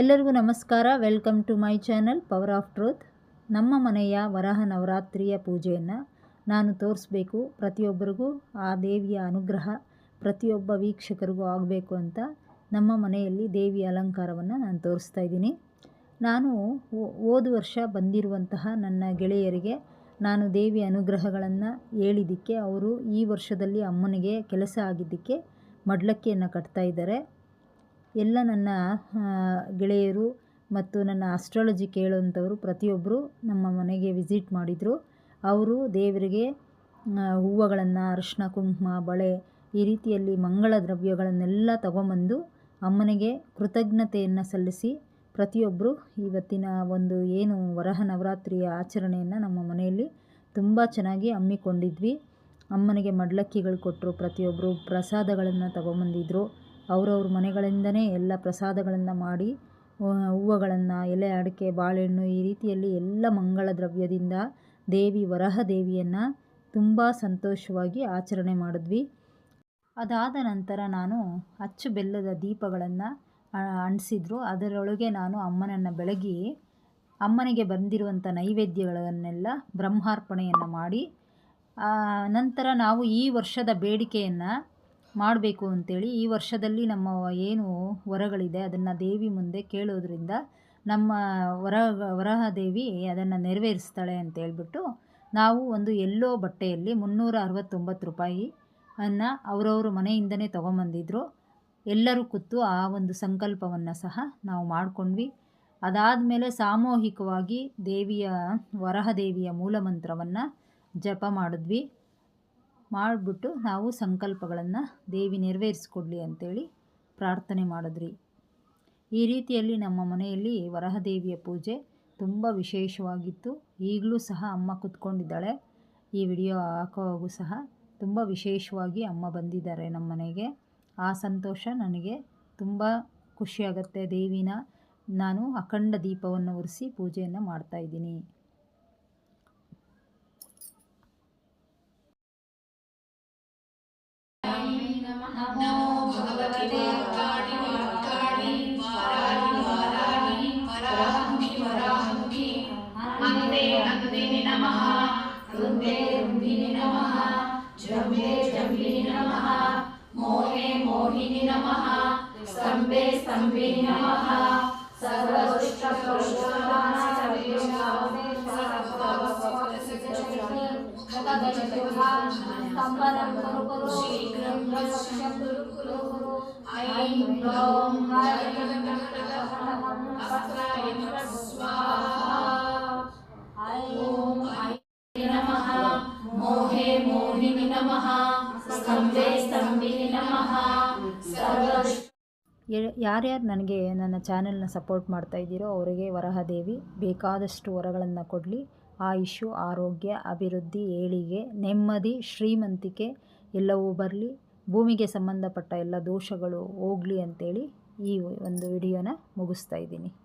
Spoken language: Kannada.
ಎಲ್ಲರಿಗೂ ನಮಸ್ಕಾರ. Welcome to my channel power of truth ನಮ್ಮ ಮನೆಯ ವರಹ ನವರಾತ್ರಿಯ ಪೂಜೆಯನ್ನು ನಾನು ತೋರಿಸ್ಬೇಕು. ಪ್ರತಿಯೊಬ್ಬರಿಗೂ ಆ ದೇವಿಯ ಅನುಗ್ರಹ, ಪ್ರತಿಯೊಬ್ಬ ವೀಕ್ಷಕರಿಗೂ ಆಗಬೇಕು ಅಂತ ನಮ್ಮ ಮನೆಯಲ್ಲಿ ದೇವಿಯ ಅಲಂಕಾರವನ್ನು ನಾನು ತೋರಿಸ್ತಾ ಇದ್ದೀನಿ. ನಾನು ಹೋದ ವರ್ಷ ಬಂದಿರುವಂತಹ ನನ್ನ ಗೆಳೆಯರಿಗೆ ನಾನು ದೇವಿಯ ಅನುಗ್ರಹಗಳನ್ನು ಹೇಳಿದ್ದಕ್ಕೆ ಅವರು ಈ ವರ್ಷದಲ್ಲಿ ಅಮ್ಮನಿಗೆ ಕೆಲಸ ಆಗಿದ್ದಕ್ಕೆ ಮಡ್ಲಕ್ಕಿಯನ್ನು ಕಟ್ತಾ ಇದ್ದಾರೆ. ಎಲ್ಲ ನನ್ನ ಗೆಳೆಯರು ಮತ್ತು ನನ್ನ ಆಸ್ಟ್ರಾಲಜಿ ಕೇಳುವಂಥವರು ಪ್ರತಿಯೊಬ್ಬರು ನಮ್ಮ ಮನೆಗೆ ವಿಸಿಟ್ ಮಾಡಿದರು. ಅವರು ದೇವರಿಗೆ ಹೂವುಗಳನ್ನು, ಅರಿಶಿನ, ಕುಂಕುಮ, ಬಳೆ ಈ ರೀತಿಯಲ್ಲಿ ಮಂಗಳ ದ್ರವ್ಯಗಳನ್ನೆಲ್ಲ ತಗೊಂಬಂದು ಅಮ್ಮನಿಗೆ ಕೃತಜ್ಞತೆಯನ್ನು ಸಲ್ಲಿಸಿ ಪ್ರತಿಯೊಬ್ಬರು ಇವತ್ತಿನ ಒಂದು ಏನು ವರಹ ನವರಾತ್ರಿಯ ಆಚರಣೆಯನ್ನು ನಮ್ಮ ಮನೆಯಲ್ಲಿ ತುಂಬ ಚೆನ್ನಾಗಿ ಹಮ್ಮಿಕೊಂಡಿದ್ವಿ. ಅಮ್ಮನಿಗೆ ಮಡ್ಲಕ್ಕಿಗಳು ಕೊಟ್ಟರು ಪ್ರತಿಯೊಬ್ಬರು ಪ್ರಸಾದಗಳನ್ನು ತಗೊಂಬಂದಿದ್ರು. ಅವ್ರವ್ರ ಮನೆಗಳಿಂದನೇ ಎಲ್ಲ ಪ್ರಸಾದಗಳನ್ನು ಮಾಡಿ ಹೂವುಗಳನ್ನು, ಎಲೆ, ಅಡಿಕೆ, ಬಾಳೆಹಣ್ಣು ಈ ರೀತಿಯಲ್ಲಿ ಎಲ್ಲ ಮಂಗಳ ದ್ರವ್ಯದಿಂದ ದೇವಿ ವರಹ ದೇವಿಯನ್ನು ತುಂಬ ಸಂತೋಷವಾಗಿ ಆಚರಣೆ ಮಾಡಿದ್ವಿ. ಅದಾದ ನಂತರ ನಾನು ಅಚ್ಚು ಬೆಲ್ಲದ ದೀಪಗಳನ್ನು ಅಂಟಿಸಿದ್ರು. ಅದರೊಳಗೆ ನಾನು ಅಮ್ಮನನ್ನು ಬೆಳಗಿ, ಅಮ್ಮನಿಗೆ ಬಂದಿರುವಂಥ ನೈವೇದ್ಯಗಳನ್ನೆಲ್ಲ ಬ್ರಹ್ಮಾರ್ಪಣೆಯನ್ನು ಮಾಡಿ ನಂತರ ನಾವು ಈ ವರ್ಷದ ಬೇಡಿಕೆಯನ್ನು ಮಾಡಬೇಕು ಅಂತೇಳಿ ಈ ವರ್ಷದಲ್ಲಿ ನಮ್ಮ ಏನು ವರಗಳಿದೆ ಅದನ್ನು ದೇವಿ ಮುಂದೆ ಕೇಳೋದ್ರಿಂದ ನಮ್ಮ ವರ ವರಹ ದೇವಿ ಅದನ್ನು ನೆರವೇರಿಸ್ತಾಳೆ ಅಂತ ಹೇಳ್ಬಿಟ್ಟು ನಾವು ಒಂದು ಎಲ್ಲೋ ಬಟ್ಟೆಯಲ್ಲಿ ಮುನ್ನೂರ ಅರವತ್ತೊಂಬತ್ತು ರೂಪಾಯಿ ಅನ್ನು ಅವರವ್ರ ಮನೆಯಿಂದನೇ ತೊಗೊಂಬಂದಿದ್ರು. ಎಲ್ಲರೂ ಕೂತು ಆ ಒಂದು ಸಂಕಲ್ಪವನ್ನು ಸಹ ನಾವು ಮಾಡಿಕೊಂಡ್ವಿ. ಅದಾದಮೇಲೆ ಸಾಮೂಹಿಕವಾಗಿ ದೇವಿಯ ವರಹ ದೇವಿಯ ಮೂಲಮಂತ್ರವನ್ನು ಜಪ ಮಾಡಿದ್ವಿ. ಮಾಡಿಬಿಟ್ಟು ನಾವು ಸಂಕಲ್ಪಗಳನ್ನು ದೇವಿ ನೆರವೇರಿಸ್ಕೊಡ್ಲಿ ಅಂಥೇಳಿ ಪ್ರಾರ್ಥನೆ ಮಾಡಿದ್ರಿ. ಈ ರೀತಿಯಲ್ಲಿ ನಮ್ಮ ಮನೆಯಲ್ಲಿ ವರಹದೇವಿಯ ಪೂಜೆ ತುಂಬ ವಿಶೇಷವಾಗಿತ್ತು. ಈಗಲೂ ಸಹ ಅಮ್ಮ ಕೂತ್ಕೊಂಡಿದ್ದಾಳೆ. ಈ ವಿಡಿಯೋ ಹಾಕೋವಾಗೂ ಸಹ ತುಂಬ ವಿಶೇಷವಾಗಿ ಅಮ್ಮ ಬಂದಿದ್ದಾರೆ ನಮ್ಮ ಮನೆಗೆ. ಆ ಸಂತೋಷ ನನಗೆ ತುಂಬ ಖುಷಿಯಾಗತ್ತೆ. ದೇವಿನ ನಾನು ಅಖಂಡ ದೀಪವನ್ನು ಉರಿಸಿ ಪೂಜೆಯನ್ನು ಮಾಡ್ತಾಯಿದ್ದೀನಿ नमो भगवते काणिवाकाणि वाराहि वाराहि वराहमुखि वराहमुखि अन्ते अन्दिनि नमः रुन्धे रुन्धिनि नमः, जम्भे जम्भिनि नमः, मोहे मोहिनि नमः, स्तम्भे स्तम्भिनि नमः। सर्वदुष्टप्रशोधनाय सर्वेषां ಸರ್ವದುಷ್ಟ ಯಾರ್ಯಾರು ನನಗೆ ನನ್ನ ಚಾನೆಲ್ನ ಸಪೋರ್ಟ್ ಮಾಡ್ತಾ ಇದ್ದೀರೋ ಅವರಿಗೆ ವರಹದೇವಿ ಬೇಕಾದಷ್ಟು ವರಗಳನ್ನು ಕೊಡಲಿ. ಆಯುಷು, ಆರೋಗ್ಯ, ಅಭಿವೃದ್ಧಿ, ಏಳಿಗೆ, ನೆಮ್ಮದಿ, ಶ್ರೀಮಂತಿಕೆ ಎಲ್ಲವೂ ಬರಲಿ. ಭೂಮಿಗೆ ಸಂಬಂಧಪಟ್ಟ ಎಲ್ಲ ದೋಷಗಳು ಹೋಗಲಿ ಅಂತೇಳಿ ಈ ಒಂದು ವಿಡಿಯೋನ ಮುಗಿಸ್ತಾ ಇದ್ದೀನಿ.